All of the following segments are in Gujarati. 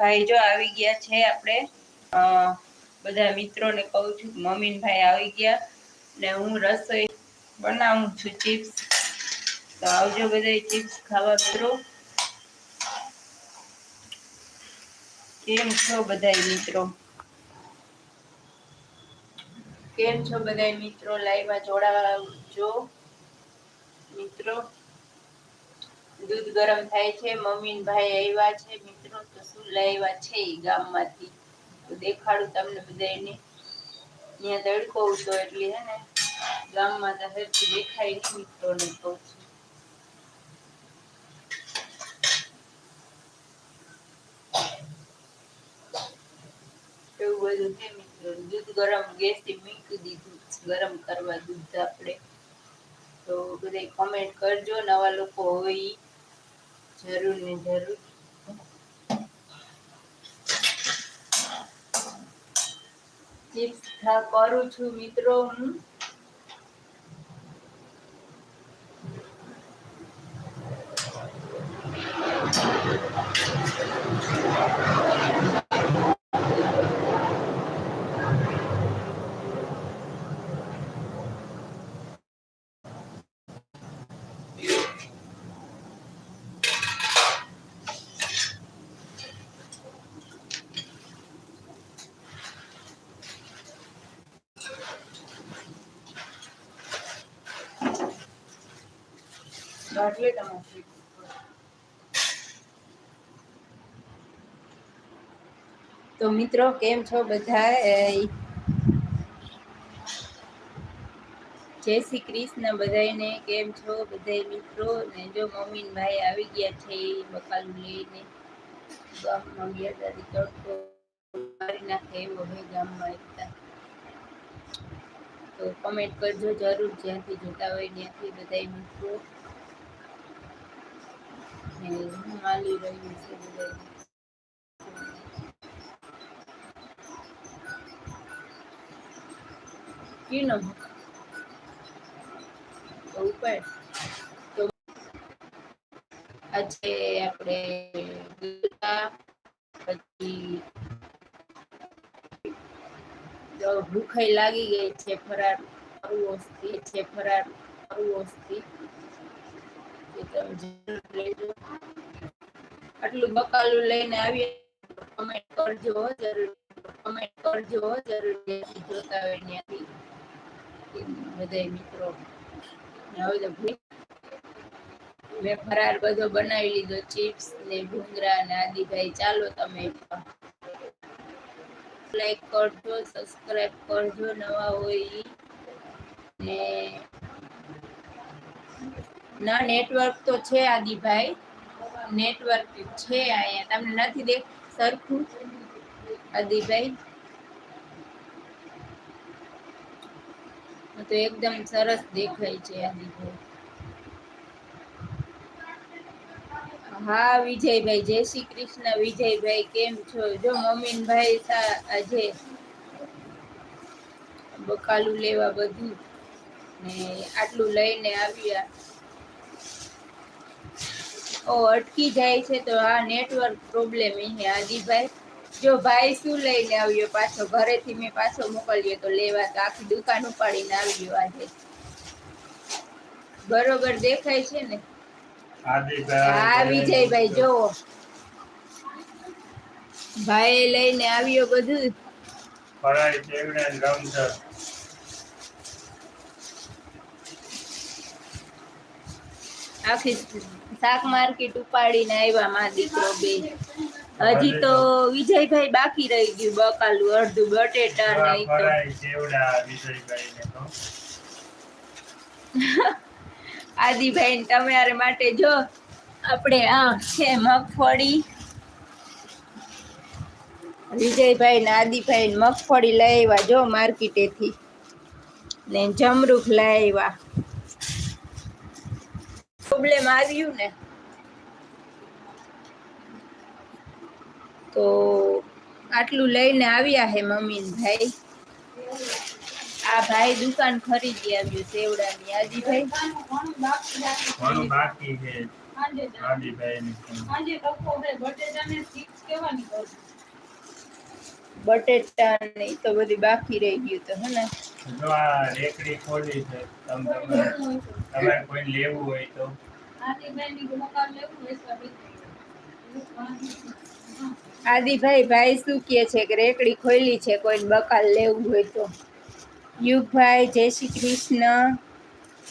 ભાઈ જો આવી ગયા છે આપણે. બધા મિત્રોને કહું છું કે મમ્મી ભાઈ આવી ગયા ને હું રસોઈ બનાવું છું ચિપ્સ. તો આવજો બધા ચિપ્સ ખાવા મિત્રો. કેમ છો બધા મિત્રો? કેમ છો બધા મિત્રો? લાઈવમાં જોડાવજો. મિત્રો, દૂધ ગરમ થાય છે મમ્મી ભાઈ આવ્યા છે મિત્રો તો શું લાવ્યા છે ગામમાંથી? તો દેખાડું તમને બધાને અહીંયા તડકો હતો એટલે હે ને, ગામમાં તો હરખી દેખાય નહીં, મિત્રોને એવું બધું મિત્રો દૂધ ગરમ ગેસથી મૂકી દીધું ગરમ કરવા દૂધ આપણે. તો બધા કમેન્ટ કરજો, નવા લોકો હોય જરૂર ને જરૂર. ચિપ્સ ખા કરું છું મિત્રો. હું બાટલે તમારે તો મિત્રો કેમ છો બધા એ, જય શ્રી કૃષ્ણ બધાને કેમ છો બધા મિત્રો? ને જો મમ્મી ને ભાઈ આવી ગયા છે ઈ બકાલું લઈને. ગામમાં ગયા દાદી તડકો મારી નાખે એવો હે ગામમાં એકતા. તો કમેન્ટ કરજો જરૂર જ્યાંથી જોતા હોય ત્યાંથી બધા મિત્રો. ને હું આજે આપણે પછી ભૂખાઈ લાગી ગઈ છે, ફરાર કરવો છે, ફરાર કરવો છે આટલું લઈને આવીએ કમેન્ટ કરજો, જરૂર. કમેન્ટ કરજો, જરૂર. જોતા હોય ત્યાંથી. બધા મિત્રો. મેં ફરાર બધો બનાવી લીધો, ચિપ્સ ને ભૂંગરા ને આદિભાઈ. ચાલો તમે લાઈક કરજો સબસ્ક્રાઇબ કરજો, નવા હોય. ને ના નેટવર્ક તો છે આદિભાઈ. નેટવર્ક છે અહીંયા. તમને નથી દેખ, સરખું. અદીભાઈ. તો એકદમ સરસ દેખાય છે આદિભાઈ હા, વિજયભાઈ, જય શ્રી કૃષ્ણ. વિજયભાઈ, કેમ છો? જો મમીનભાઈ આજે બકાલું લેવા બધું ને આટલું લઈને આવ્યા. અટકી જાય છે તો આ નેટવર્ક પ્રોબ્લેમ એ આદિભાઈ. જો ભાઈ શું લઈને આવ્યો પાછો? ઘરેથી મેં પાછો મોકલ્યો તો લેવા તો આખી દુકાન ઉપાડીને આવ્યો આજે. બરોબર દેખાય છે ને? હા વિજયભાઈ જોવો ભાઈ લઈને આવ્યો બધું. આખી શાક માર્કેટ ઉપાડીને આવ્યા માં દીકરો બે. હજી તો વિજયભાઈ બાકી રહી ગયું બકાલું અડધું બટેટા નહીં તો. આદિભાઈ ને તમારે માટે જો આપણે આ છે મગફળી. વિજયભાઈ ને આદિભાઈ ને મગફળી લઈ આવ્યા જો માર્કેટેથી. ને જમરૂખ લઈ આવ્યા. પ્રોબ્લેમ આવ્યું ને તો આટલું લઈને આવ્યા હે મમ્મી ભાઈ આ ભાઈ દુકાન ખરીદી આવ્યું સેવડાની ની ઘણું બાકી છે સાંજે જ. આદિભાઈની ફોન. સાંજે ડખો છે બટેટાને ચિપ્સ કેવાની કરું બટેટા ની તો બધી બાકી રહી ગયું તો હે ને જો આ રેકડી ખોલી છે, તમે તમારે કોઈ લેવું હોય તો. આદિભાઈ ભાઈ શું કહે છે કે રેકડી ખોલી છે કોઈ બકાલ લેવું હોય તો. યુગભાઈ, જય શ્રી કૃષ્ણ.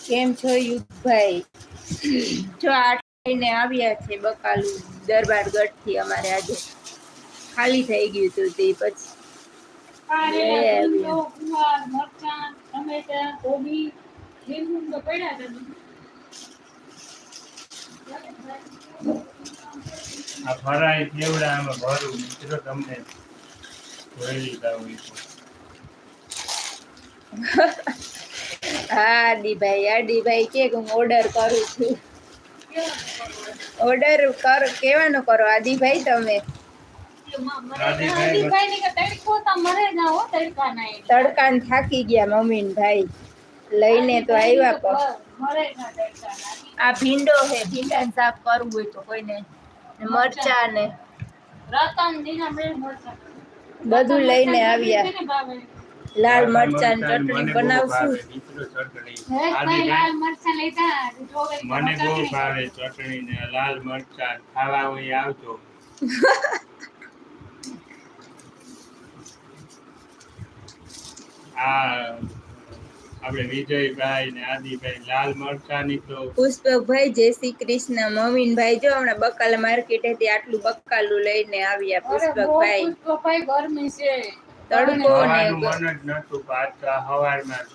કેમ છો યુગભાઈ? જો આટલીને આવ્યા છે બકાલું દરબાર ગઢથી અમારે આજે. ખાલી થઈ ગયું હતું તે પછી. કારેલા, લે ગુવાર, મરચાં, ટમેટા, કોબી, લીંબુ તો પડ્યા છે આ ફરાળી કેવડા આમાં ભરું? મિત્રો તમને જોઈ લીધા. હોય તો હા આદિભાઈ આદિભાઈ કે હું ઓર્ડર કરું છું. ઓર્ડર કર કેવાનું કરો આદિભાઈ તમે? તડકો તો મરે ના હો તડકાના એ. તડકાન થાકી ગયા મમ્મી ને ભાઈ લઈને તો આવ્યા પણ. આ ભીંડો છે ને સાફ કરવું હોય તો કોઈને. ને મરચા. ને. બધું લઈને આવ્યા. લાલ મરચા ની ચટણી બનાવશું. મને બહુ ભાવે ચટણી. ને લાલ મરચા. ખાવા હોય આવજો. આ આપણે વિજયભાઈ ને આદિભાઈ લાલ મરચાની તો પુષ્પભાઈ જય શ્રી કૃષ્ણ મમ્મીનભાઈ જો હમણાં બકાલ માર્કેટેથી આટલું બકાલું લઈને આવ્યા પુષ્પકભાઈ. પુષ્પભાઈ ગરમી છે. તડકો ને મન જ નતું પાછા હવારમાં.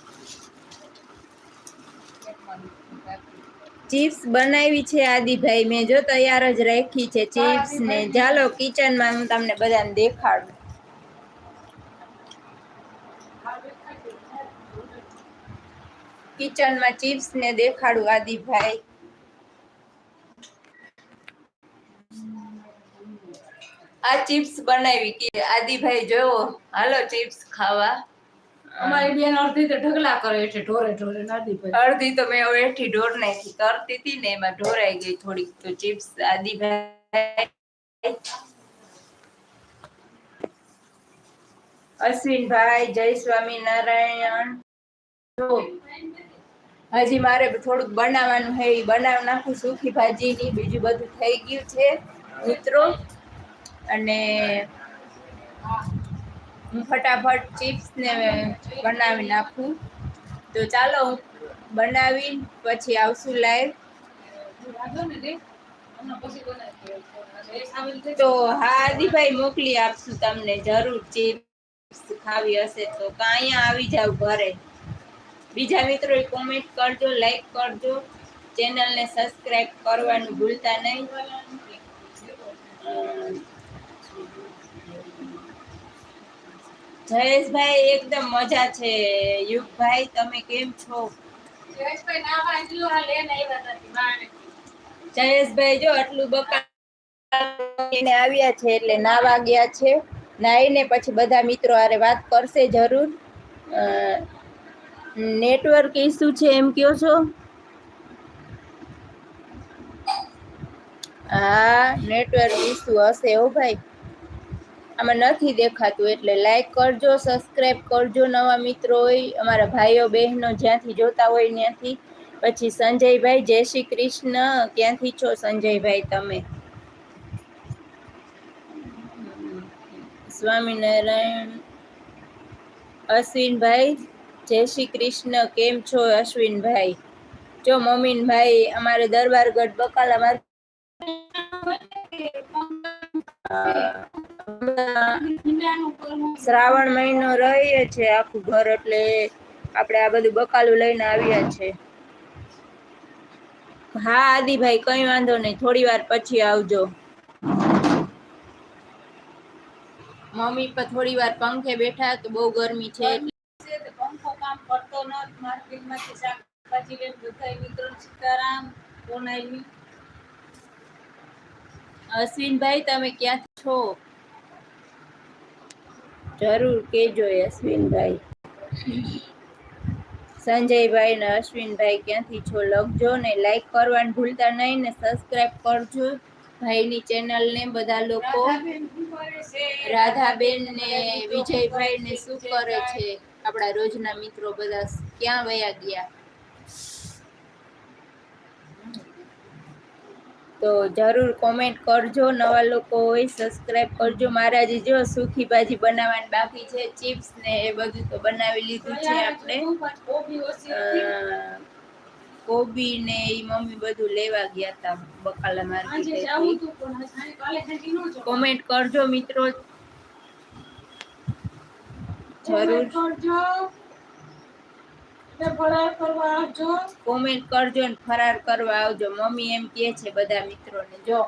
ચિપ્સ બનાવી છે આદિભાઈ મેં જો તૈયાર જ રાખી છે ચિપ્સ ને. ચાલો કિચનમાં હું તમને બધાને દેખાડું. કિચનમાં ચિપ્સ ને દેખાડું આદિભાઈ. આ ચિપ્સ બનાવી કે આદિભાઈ જોવો. હાલો ચિપ્સ ખાવા. અમારી બેન અડધી તો ઢગલા કરે ઢોરે ઢોરે અડધી તો મેં એઠી ઢોર નાખી કરતી હતી ને એમાં ઢોરાઈ ગઈ થોડીક. તો ચિપ્સ આદિભાઈ. અશ્વિનભાઈ જય સ્વામિનારાયણ. હજી મારે થોડુંક બનાવવાનું છે એ બનાવી નાખું સૂકી ભાજીની, બીજું બધું થઈ ગયું છે, મિત્રો. અને હું ફટાફટ ચિપ્સને બનાવી નાખું. તો ચાલો, હું બનાવી પછી આવશું લાઈવ તો હા આદિભાઈ મોકલી આપશું તમને, જરૂર ચિપ્સ ખાવી હશે તો કાં અહીંયા આવી જાવ ઘરે. બીજા મિત્રો કોમેન્ટ કરજો લાઈક કરજો. ચેનલને સબસ્ક્રાઇબ કરવાનું ભૂલતા નહીં. જયેશભાઈ એકદમ મજા છે. યુગભાઈ તમે કેમ છો? જયેશભાઈ જો આટલું બકાને આવ્યા છે એટલે નાવા ગયા છે. નાઈને પછી બધા મિત્રો હારે વાત કરશે જરૂર. નેટવર્ક ઇસ્યુ છે એમ કયો છો? હા, નેટવર્ક ઇસ્યુ હશે હો ભાઈ. આમાં નથી દેખાતું એટલે લાઈક કરજો સબસ્ક્રાઈબ કરજો નવા મિત્રો હોય. અમારા ભાઈઓ, બહેનો જ્યાંથી જોતા હોય ત્યાંથી. પછી સંજયભાઈ, જય શ્રી કૃષ્ણ. ક્યાંથી છો સંજયભાઈ તમે? સ્વામિનારાયણ, અશ્વિનભાઈ જય શ્રી કૃષ્ણ, કેમ છો અશ્વિનભાઈ? જો મમ્મીનભાઈ અમારે દરબારગઢ બકાલા કરવું. શ્રાવણ મહિનો રહીએ છે આખું ઘર, એટલે આપણે આ બધું બકાલું લઈને આવ્યા છે. હા, આદિભાઈ, કઈ વાંધો નહીં, થોડી વાર પછી આવજો. મમ્મી પર થોડી વાર પંખે બેઠા, તો બહુ ગરમી છે. કામ માર્કેટમાંથી શાકભાજી લઈને બધા મિત્રો સીતારામ કોનાઈ અશ્વિનભાઈ તમે ક્યાં છો? જરૂર કેજો અશ્વિનભાઈ. સંજયભાઈ ને અશ્વિનભાઈ ક્યાંથી છો? લખજો ને લાઈક કરવાનું ભૂલતા નહીં ને સબસ્ક્રાઇબ કરજો. ભાઈની ચેનલ ને બધા લોકો? રાધાબેન ને વિજયભાઈ ને શું કરે છે? આપણા રોજના મિત્રો બધા ક્યાં વયા ગયા? તો જરૂર કોમેન્ટ કરજો નવા લોકો હોય સબસ્ક્રાઈબ કરજો. મારા જે જો સુખી ભાજી બનાવવાની બાકી છે ચિપ્સ ને એ બધું તો બનાવી લીધું છે આપણે. કોબી ને એ મમ્મી બધું લેવા ગયા હતા બકાલા માર્કેટ. કોમેન્ટ કરજો મિત્રો. જરૂર. કોમેન્ટ કરજો ને ફરાર કરવા આવજો. મમ્મી એમ કહે છે બધા મિત્રોને જો.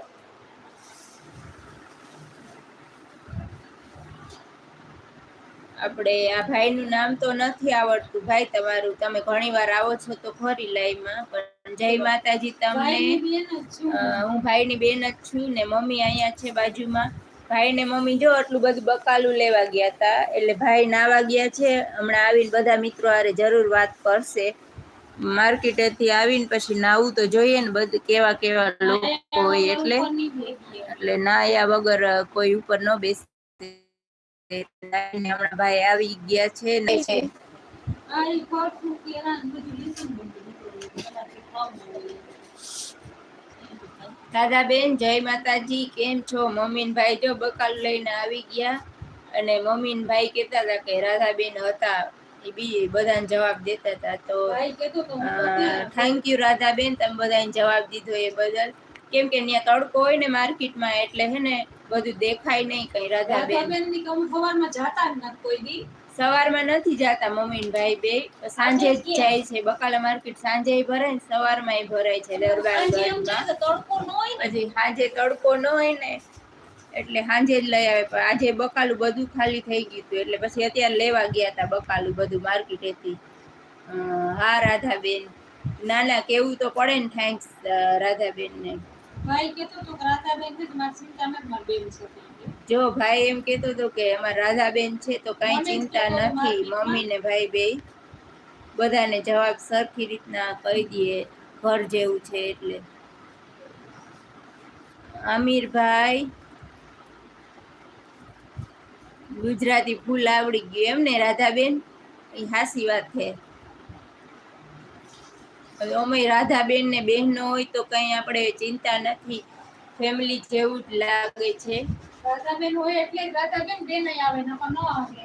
આપણે આ ભાઈનું નામ તો નથી આવડતું. ભાઈ તમારું તમે ઘણી વાર આવો છો તો ખરી લાઈવમાં પણ જય માતાજી તમને. હું ભાઈની બેન જ છું ને મમ્મી અહીંયા છે બાજુમાં. ભાઈ ને મમ્મી જો આટલું બધું બકાલું લેવા ગયા હતા એટલે ભાઈ નાવા ગયા છે. હમણાં આવીને બધા મિત્રો આરે જરૂર વાત કરશે. માર્કેટેથી આવીને પછી નાવું તો જોઈએ ને બધું કેવા કેવા લોકો હોય એટલે. એટલે નાયા વગર કોઈ ઉપર ન બેસે. હમણાં ભાઈ આવી ગયા છે ને છે આ ઈ ફરતું કેળા ને બધું લીધું ને બધું. એનાથી ખાવું જોઈએ. દાદાબેન જય માતાજી કેમ છો? મમીનભાઈ જો બકાલ લઈને આવી ગયા અને મમીનભાઈ કહેતા હતા કે રાધાબેન હતા. એ બી બધાને જવાબ દેતા હતા. તો થેન્ક યુ રાધાબેન તમે બધાને જવાબ દીધો એ બદલ. કેમ કે ત્યાં તડકો હોય ને માર્કેટમાં એટલે હે ને બધું દેખાય નહીં કઈ રાધાબેન. ની કમ સવારમાં જાતા જ નથી કોઈ દી. સવારમાં નથી જાતા મમ્મી ભાઈ બે. સાંજે જ જાય છે બકાલા માર્કેટ સાંજે ભરાય ને સવારમાં ભરાય છે દરબાર તડકો ન હોય હજી સાંજે તડકો ન હોય ને એટલે સાંજે જ લઈ આવે. પણ આજે બકાલું બધું ખાલી થઈ ગયું હતું એટલે પછી અત્યારે લેવા ગયા હતા બકાલું બધું માર્કેટેથી. હતી હા રાધાબેન. ના ના કેવું તો પડે ને થેન્ક્સ રાધાબેન ને ભાઈ કેતો તો રાધાબેન છે મારી મારી બેન છે. જો ભાઈ એમ કહેતો હતો કે અમારા રાધાબેન છે તો કાંઈ ચિંતા નથી. મમ્મી. ને ભાઈ બે બધાને જવાબ સરખી રીતના કહી દઈએ ઘર જેવું છે એટલે. અમીરભાઈ ગુજરાતી ફૂલ આવડી ગયું એમ ને રાધાબેન? એ હાસી વાત છે. હવે અમે રાધાબેન ને બહેનો હોય તો કઈ આપણે ચિંતા નથી. ફેમિલી જેવું જ લાગે છે. રાધાબેન હોય એટલે રાધાબેન બેન આવે ન આવે.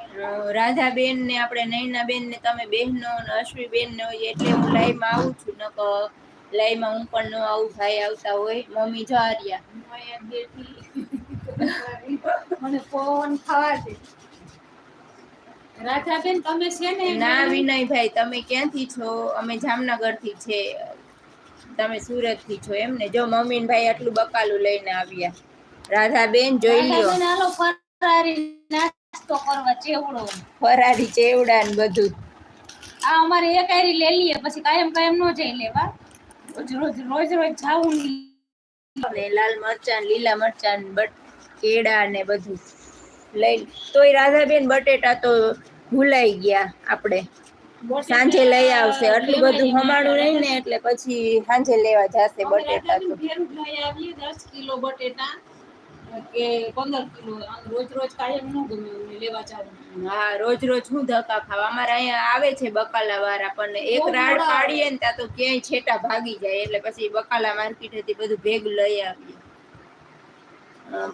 રાધાબેન ને આપણે નૈનાબેન ને તમે બહેનો ને અશ્વીબેન ને હોય એટલે હું લાઈવમાં આવું છું નકર લાઈવમાં હું પણ ન આવું ભાઈ આવતા હોય મમ્મી જો આર્યા હું અહીંયા બેઠી. મને ફોન ખાવા દે. રાધાબેન તમે છે ને ના વિનયભાઈ તમે ક્યાંથી છો? અમે જામનગરથી છે. તમે સુરતથી છો એમ ને જો મમ્મી ભાઈ આટલું બકાલું લઈને આવ્યા. રાધાબેન જોઈ લ્યો. ફરારી ચેવડો. ને બધું. આ અમારે એક હારી લઈ લઈએ પછી કાયમ કાયમ નો જઈ લેવા રોજ રોજ રોજ જાવું ને લાલ મરચાં લીલા મરચાં બટ કેળા ને બધું. લઈ તોય રાધાબેન બટેટા તો ભૂલાઈ ગયા આપણે. સાંજે લઈ આવશે. આટલું બધું હમાણું નહીં ને એટલે પછી સાંજે લેવા જશે બટેટા તો. કિલો બટેટા. કે પંદર કિલો રોજ રોજ કાયમ ન ગમે લેવા જવાનું હા રોજ રોજ હું ધક્કા ખાવા અમારે અહીંયા આવે છે બકાલા વાળા પણ એક રાડ પાડીએ ને ત્યાં તો ક્યાંય છેટા ભાગી જાય. એટલે પછી બકાલા માર્કેટેથી બધું ભેગું લઈ આવીએ.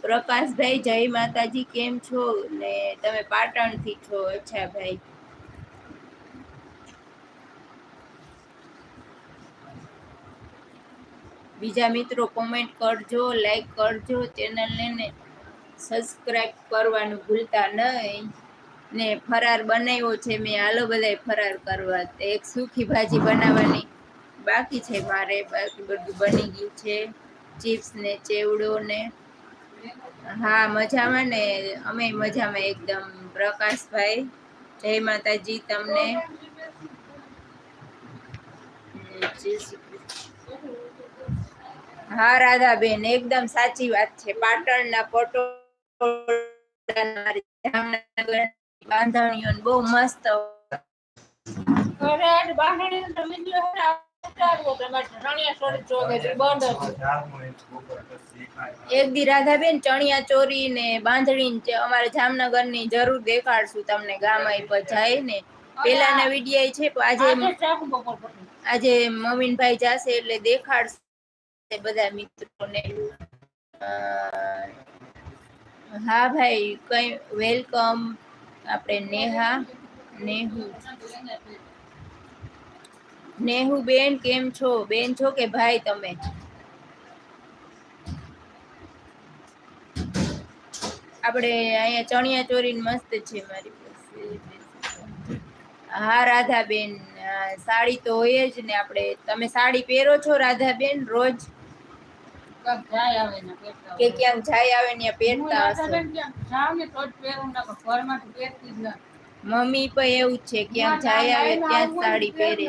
પ્રકાશભાઈ જય માતાજી કેમ છો? ને તમે પાટણથી છો અચ્છા ભાઈ બીજા મિત્રો કોમેન્ટ કરજો લાઈક કરજો ચેનલને સબસ્ક્રાઈબ કરવાનું ભૂલતા નહીં. ને ફરાર બનાવ્યો છે મેં, હાલો બધાય ફરાર કરવા. એક સૂકી ભાજી બનાવવાની બાકી છે મારે, બાકી બધું બની ગયું છે. ચિપ્સ ને ચેવડો ને હા, મજામાં ને? અમે મજામાં એકદમ. પ્રકાશભાઈ, જય માતાજી તમને. હા રાધાબેન એકદમ સાચી વાત છે. પાટણના પટોળા બાંધણીઓ બહુ મસ્ત. એક દી રાધાબેન ચણિયા ચોરી ને બાંધણી અમારે જામનગરની જરૂર દેખાડશું તમને ગામ પર જાય ને પેલાના વિડીયા છે આજે આજે મમીનભાઈ જશે એટલે દેખાડશે. બધા મિત્રોને હા ભાઈ, કઈ વેલકમ. આપણે નેહા, નેહુ. નેહુ બેન, કેમ છો? બેન છો કે ભાઈ તમે? આપણે અહીંયા ચણિયા ચોરી મસ્ત છે મારી હા, રાધાબેન બેન સાડી તો હોય જ ને આપણે. તમે સાડી પહેરો છો, રાધાબેન, રોજ? કબ જાય આવે ને કે ક્યાંક જાય આવે ને પહેરતા હશે. હું ને તો જ પહેરું ના ઘરમાં તો પહેરતી જ નથી. મમ્મી પણ એવું જ છે ક્યાંક જાય આવે ત્યાં જ સાડી પહેરે.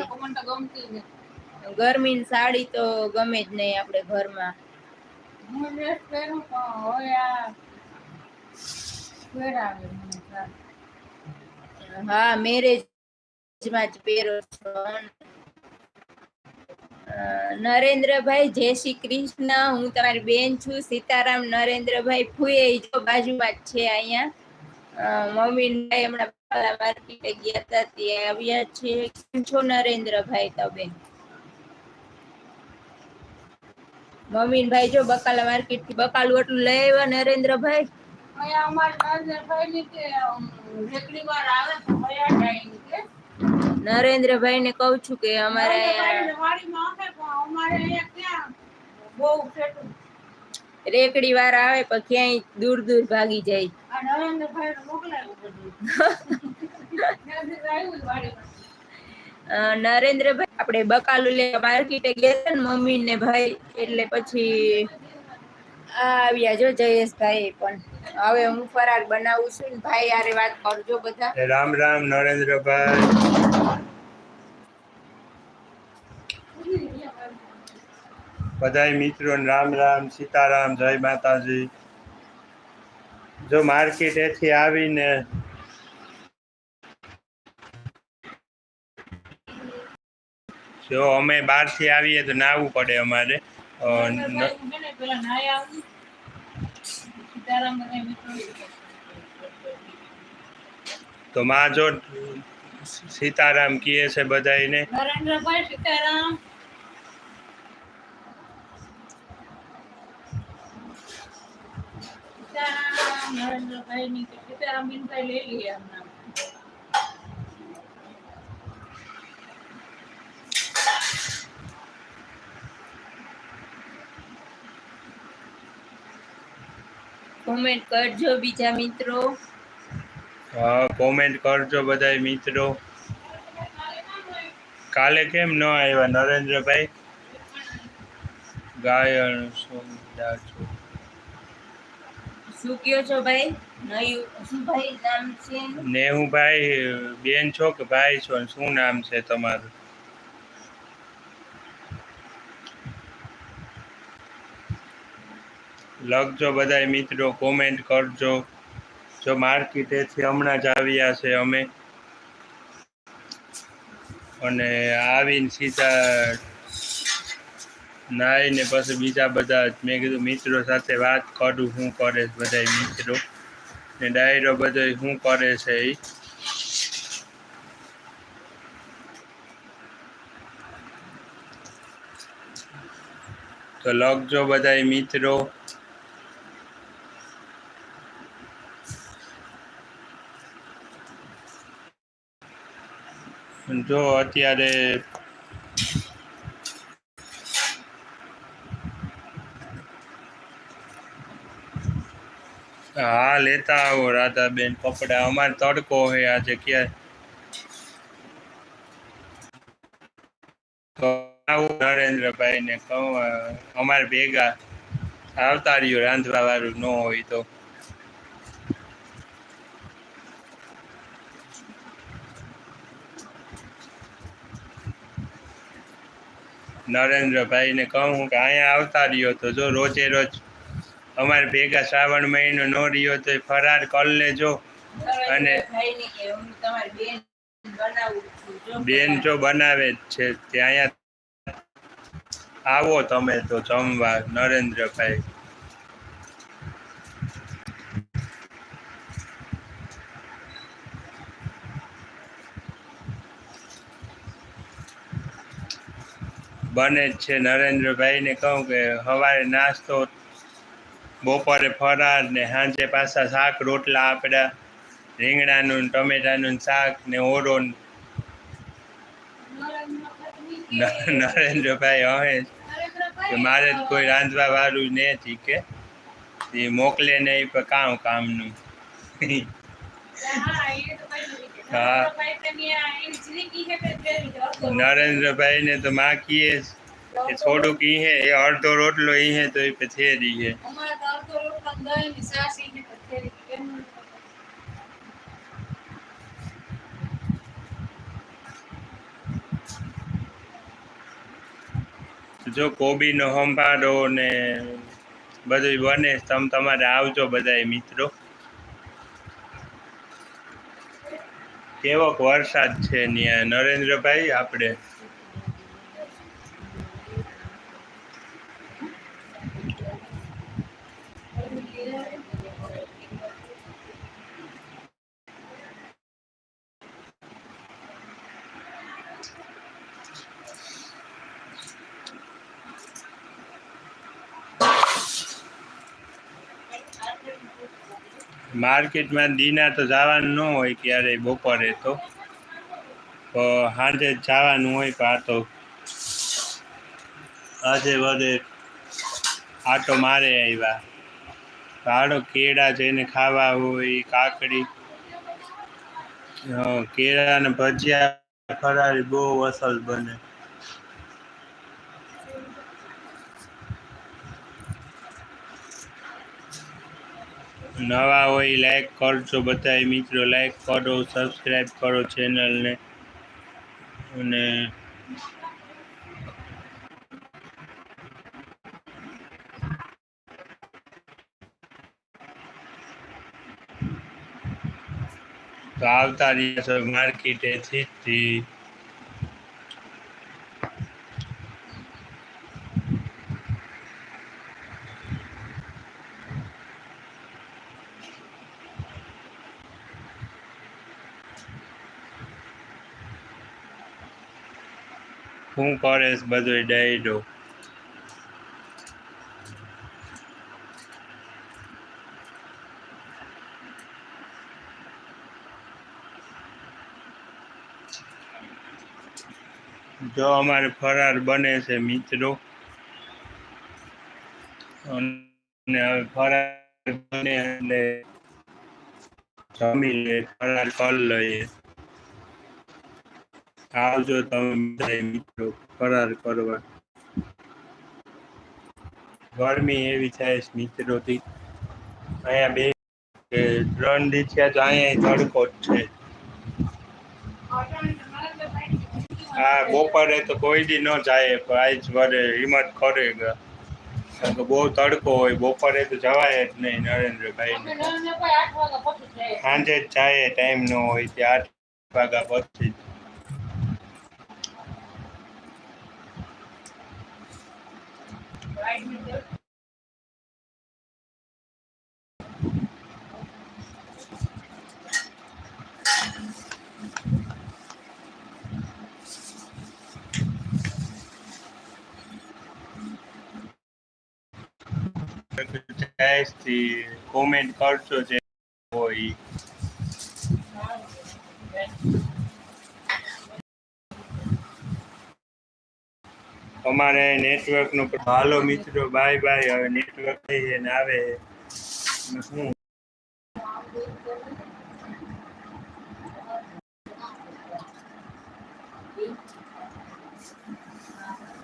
ગરમીની સાડી તો ગમે જ નહીં આપણે ઘરમાં. હું ડ્રેસ પહેરું પણ હવે આ પહેરાવે હા મેરેજમાં જ પહેરો છો. નરેન્દ્રભાઈ, જય શ્રી કૃષ્ણ. હું તમારી બેન છું. સીતારામ, નરેન્દ્રભાઈ ફુએ જો બાજુમાં જ છે અહીંયા. મમ્મીભાઈ હમણાં માર્કેટે ગયા હતા તે આવ્યા છે. કેમ છો નરેન્દ્રભાઈ તમે મમ્મીનભાઈ જો બકાલા માર્કેટથી બકાલું એટલું લઈ આવ્યા નરેન્દ્રભાઈ? અમારે નરેન્દ્રભાઈ ની કે રેકડી વાર આવે તો ભયા જાય નરેન્દ્રભાઈ ને કહું છું કે અમારે રેકડી વાર આવે પણ ક્યાંય દૂર દૂર ભાગી જાય. નરેન્દ્રભાઈ આપણે બકાલું લેવા માર્કેટે ગયા ને મમ્મી ને ભાઈ એટલે પછી આ આવ્યા જો જયેશભાઈ પણ. હવે હું ફરાર બનાવું છું ને ભાઈ યારે વાત કરજો બધા. એ રામ રામ નરેન્દ્રભાઈ. બધાય મિત્રો રામ રામ સીતારામ જય માતાજી. જો માર્કેટેથી આવીને જો અમે બહારથી આવીએ તો નાહવું પડે અમારે અ, ન- નરેન્દ્રભાઈ છે ને પેલા નાયા આવું. સીતારામ બધા મિત્રો તો માં જો સીતારામ કહે છે બધાયને. નરેન્દ્રભાઈ સીતારામ. સીતારામ નરેન્દ્રભાઈ ની કે સીતારામ બિનભાઈ લઈ લઈએ એમના કોમેન્ટ કરજો બીજા મિત્રો. હા કોમેન્ટ કરજો બધા મિત્રો. કાલે કેમ ન આવ્યા નરેન્દ્રભાઈ? છો શું કયો છો ભાઈ? શું ભાઈ નામ છે? નેહુભાઈ બેન છો કે ભાઈ છો? શું નામ છે તમારું? લખજો બધાય મિત્રો કોમેન્ટ કરજો. જો માર્કેટેથી હમણાં જ આવ્યા છે અમે. અને આવીને સીધા નાઈને પછી બીજા બધા મેં કીધું મિત્રો સાથે વાત કરું શું કરે છે બધા મિત્રો. ને ડાયરો બધો શું કરે છે એ તો લખજો બધાય મિત્રો. જો અત્યારે હા, લેતા આવો રાધાબેન કપડા. અમારે તડકો હે આજે ક્યાં નરેન્દ્રભાઈ ને અમારે ભેગા આવતા રહ્યો રાંધવા વાળું ન હોય તો. નરેન્દ્રભાઈ ને કહું કે અહીંયા આવતા રહ્યો તો જો રોજે રોજ અમારે ભેગા શ્રાવણ મહિનો ન રહ્યો તો ફરાર કરી લેજો અને- બેન જો બેન જો બનાવે છે ત્યાં આવો તમે તો જમવા નરેન્દ્રભાઈ. બને જ છે. નરેન્દ્રભાઈને કહું કે સવારે નાસ્તો બપોરે ફરાર ને સાંજે પાછા શાક રોટલા આપણા રીંગણાનું ને ટમેટાનું ને શાક ને ઓરો નરેન્દ્રભાઈ હવે કે મારે જ કોઈ રાંધવા વાળું નથી કે એ મોકલે નહીં પણ કામ કામનું. હા. નરેન્દ્રભાઈ ને તો માં કીએ કે થોડુંક ઈહે એ અડધો રોટલો તો એ દઈએ અમારે તો ને ને છાશ પથેરી ન જો કોબીનો હંભાડો ને બધું બને તમે તમારે આવજો બધા મિત્રો. કેવોક વરસાદ છે ત્યાં નરેન્દ્રભાઈ આપણે માર્કેટમાં દીના તો જવાનું ન હોય ક્યારેય બપોરે તો. સાંજે જવાનું હોય પણ આ તો. આજે વધે આટો મારે આવ્યા પાડો કેળા જઈને ખાવા હોય, કાકડી. કેળા ને ભજીયા ફરારી બહુ અસલ બને. નવા હોય લાઈક કરજો બધા મિત્રો લાઈક કરો સબસ્ક્રાઈબ કરો ચેનલને અને તો આવતા રહ્યા માર્કેટેથી છે બધો ડાયરો જો અમારે ફરાર બને છે મિત્રો. અને હવે ફરાર બને એટલે જમી લે, ફરાર કરી લઈએ. આવજો તમે બધા મિત્રો કરાર કરવા. ગરમી એવી થાય છે મિત્રોથી. અહીંયા બે ત્રણ દી તો અહીંયા તડકો જ છે. હા બપોરે તો કોઈ દી ન જાય પણ આજ વરે હિંમત કરે કારણ કે બહુ તડકો હોય બપોરે તો જવાય જ નહીં નરેન્દ્રભાઈ સાંજે જ જાય ટાઈમ ન હોય તે આઠ વાગ્યા પછી જ. જયેશથી કોમેન્ટ કરજો જે હોય ઈ. અમારે નેટવર્કનું હાલો મિત્રો બાય બાય હવે નેટવર્ક આવે. શું?